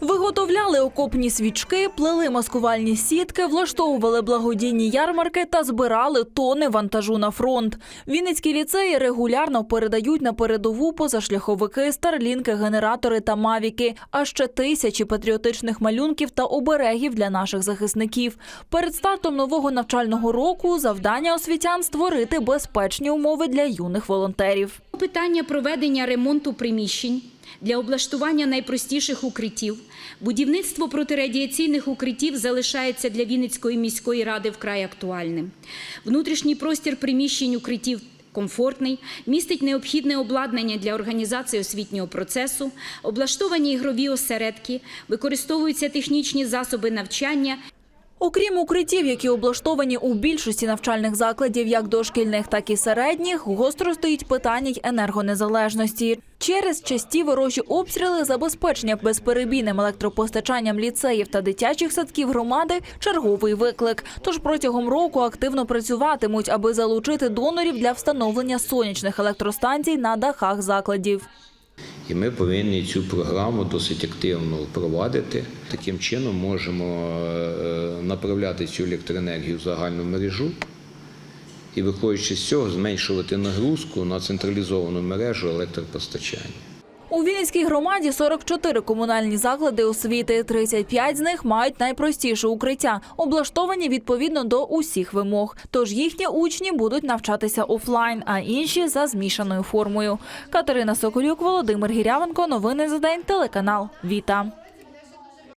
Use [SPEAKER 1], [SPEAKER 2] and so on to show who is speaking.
[SPEAKER 1] Виготовляли окопні свічки, плели маскувальні сітки, влаштовували благодійні ярмарки та збирали тони вантажу на фронт. Вінницькі ліцеї регулярно передають на передову позашляховики, старлінки, генератори та мавіки, а ще тисячі патріотичних малюнків та оберегів для наших захисників. Перед стартом нового навчального року завдання освітян створити безпечні умови для юних волонтерів.
[SPEAKER 2] Питання проведення ремонту приміщень для облаштування найпростіших укриттів. Будівництво протирадіаційних укриттів залишається для Вінницької міської ради вкрай актуальним. Внутрішній простір приміщень укриттів комфортний, містить необхідне обладнання для організації освітнього процесу, облаштовані ігрові осередки, використовуються технічні засоби навчання
[SPEAKER 1] Окрім укриттів, які облаштовані у більшості навчальних закладів, як дошкільних, так і середніх, гостро стоїть питання й енергонезалежності. Через часті ворожі обстріли забезпечення безперебійним електропостачанням ліцеїв та дитячих садків громади черговий виклик. Тож протягом року активно працюватимуть, аби залучити донорів для встановлення сонячних електростанцій на дахах закладів.
[SPEAKER 3] І ми повинні цю програму досить активно впровадити. Таким чином можемо е, направляти цю електроенергію в загальну мережу і, виходячи з цього, зменшувати нагрузку на централізовану мережу електропостачання.
[SPEAKER 1] У Вінницькій громаді 44 комунальні заклади освіти. 35 з них мають найпростіше укриття, облаштовані відповідно до усіх вимог. Тож їхні учні будуть навчатися офлайн, а інші за змішаною формою. Катерина Соколюк, Володимир Гірявенко. Новини за день. Телеканал Віта.